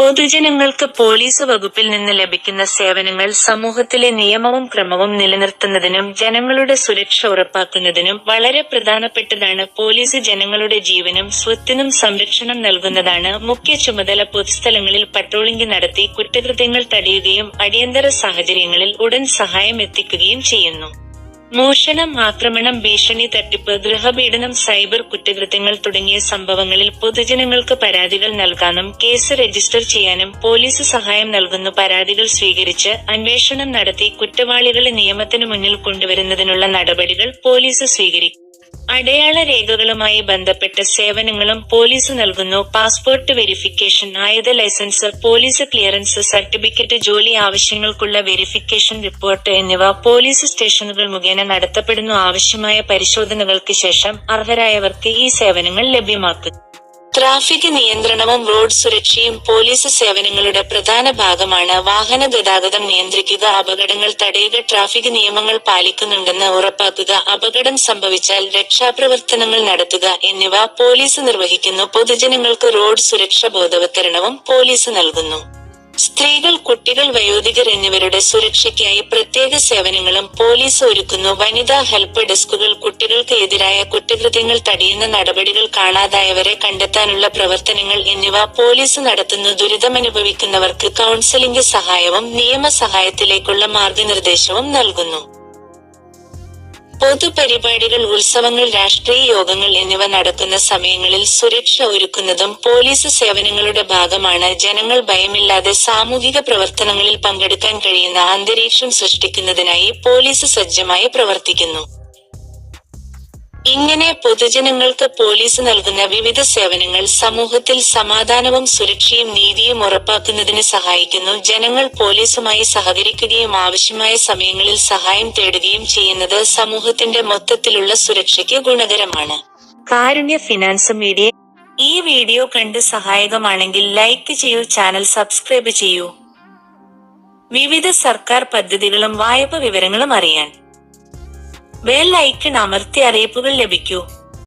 പൊതുജനങ്ങൾക്ക് പോലീസ് വകുപ്പിൽ നിന്ന് ലഭിക്കുന്ന സേവനങ്ങൾ സമൂഹത്തിലെ നിയമവും ക്രമവും നിലനിർത്തുന്നതിനും ജനങ്ങളുടെ സുരക്ഷ ഉറപ്പാക്കുന്നതിനും വളരെ പ്രധാനപ്പെട്ടതാണ്. പോലീസ് ജനങ്ങളുടെ ജീവനും സ്വത്തിനും സംരക്ഷണം നൽകുന്നതാണ് മുഖ്യ ചുമതല പൊതുസ്ഥലങ്ങളിൽ പട്രോളിംഗ് നടത്തി കുറ്റകൃത്യങ്ങൾ തടയുകയും അടിയന്തര സാഹചര്യങ്ങളിൽ ഉടൻ സഹായം എത്തിക്കുകയും ചെയ്യുന്നു. മോഷണം ആക്രമണം ഭീഷണി തട്ടിപ്പ് ഗൃഹപീഡനം സൈബർ കുറ്റകൃത്യങ്ങൾ തുടങ്ങിയ സംഭവങ്ങളിൽ പൊതുജനങ്ങൾക്ക് പരാതികൾ നൽകാനും കേസ് രജിസ്റ്റർ ചെയ്യാനും പോലീസ് സഹായം നൽകുന്നു പരാതികൾ സ്വീകരിച്ച് അന്വേഷണം നടത്തി കുറ്റവാളികളെ നിയമത്തിനു മുന്നിൽ കൊണ്ടുവരുന്നതിനുള്ള നടപടികൾ പോലീസ് സ്വീകരിക്കും. അടയാള രേഖകളുമായി ബന്ധപ്പെട്ട സേവനങ്ങളും പോലീസ് നൽകുന്നു. പാസ്പോർട്ട് വെരിഫിക്കേഷൻ ആയുധ ലൈസൻസ് പോലീസ് ക്ലിയറൻസ് സർട്ടിഫിക്കറ്റ് ജോലി ആവശ്യങ്ങൾക്കുള്ള വെരിഫിക്കേഷൻ റിപ്പോർട്ട് എന്നിവ പോലീസ് സ്റ്റേഷനുകൾ മുഖേന നടത്തപ്പെടുന്നു. ആവശ്യമായ പരിശോധനകൾക്ക് ശേഷം അർഹരായവർക്ക് ഈ സേവനങ്ങൾ ലഭ്യമാക്കും ട്രാഫിക് നിയന്ത്രണവും റോഡ് സുരക്ഷയും പോലീസ് സേവനങ്ങളുടെ പ്രധാന ഭാഗമാണ്. വാഹന ഗതാഗതം നിയന്ത്രിക്കുക അപകടങ്ങൾ തടയുക ട്രാഫിക് നിയമങ്ങൾ പാലിക്കുന്നുണ്ടെന്ന് ഉറപ്പാക്കുക അപകടം സംഭവിച്ചാൽ രക്ഷാപ്രവർത്തനങ്ങൾ നടത്തുക എന്നിവ പോലീസ് നിർവഹിക്കുന്നു. പൊതുജനങ്ങൾക്ക് റോഡ് സുരക്ഷ ബോധവത്കരണവും പോലീസ് നൽകുന്നു. സ്ത്രീകൾ കുട്ടികൾ വയോധികർ എന്നിവരുടെ സുരക്ഷയ്ക്കായി പ്രത്യേക സേവനങ്ങളും പോലീസ് ഒരുക്കുന്നു. വനിതാ ഹെൽപ്പ് ഡെസ്കുകൾ കുട്ടികൾക്ക് എതിരായ കുറ്റകൃത്യങ്ങൾ തടയുന്ന നടപടികൾ കാണാതായവരെ കണ്ടെത്താനുള്ള പ്രവർത്തനങ്ങൾ എന്നിവ പോലീസ് നടത്തുന്ന. ദുരിതമനുഭവിക്കുന്നവർക്ക് കൗൺസിലിംഗ് സഹായവും നിയമസഹായത്തിലേക്കുള്ള മാർഗനിർദ്ദേശവും നൽകുന്നു. പൊതുപരിപാടികൾ ഉത്സവങ്ങൾ രാഷ്ട്രീയ യോഗങ്ങൾ എന്നിവ നടക്കുന്ന സമയങ്ങളിൽ സുരക്ഷ ഒരുക്കുന്നതും പോലീസ് സേവനങ്ങളുടെ ഭാഗമാണ്. ജനങ്ങൾ ഭയമില്ലാതെ സാമൂഹിക പ്രവർത്തനങ്ങളിൽ പങ്കെടുക്കാൻ കഴിയുന്ന അന്തരീക്ഷം സൃഷ്ടിക്കുന്നതിനായി പോലീസ് സജ്ജമായി പ്രവർത്തിക്കുന്നു. ഇങ്ങനെ പൊതുജനങ്ങൾക്ക് പോലീസ് നൽകുന്ന വിവിധ സേവനങ്ങൾ സമൂഹത്തിൽ സമാധാനവും സുരക്ഷയും നീതിയും ഉറപ്പാക്കുന്നതിന് സഹായിക്കുന്നു. ജനങ്ങൾ പോലീസുമായി സഹകരിക്കുകയും ആവശ്യമായ സമയങ്ങളിൽ സഹായം തേടുകയും ചെയ്യുന്നത് സമൂഹത്തിന്റെ മൊത്തത്തിലുള്ള സുരക്ഷയ്ക്ക് ഗുണകരമാണ്. Karunya finance media. ഈ വീഡിയോ കണ്ട് സഹായകമാണെങ്കിൽ ലൈക്ക് ചെയ്യൂ ചാനൽ സബ്സ്ക്രൈബ് ചെയ്യൂ. വിവിധ സർക്കാർ പദ്ധതികളും വായ്പ വിവരങ്ങളും അറിയാൻ ബെൽ ഐക്കൺ അമർത്തി അറിയിപ്പുകൾ ലഭിക്കൂ.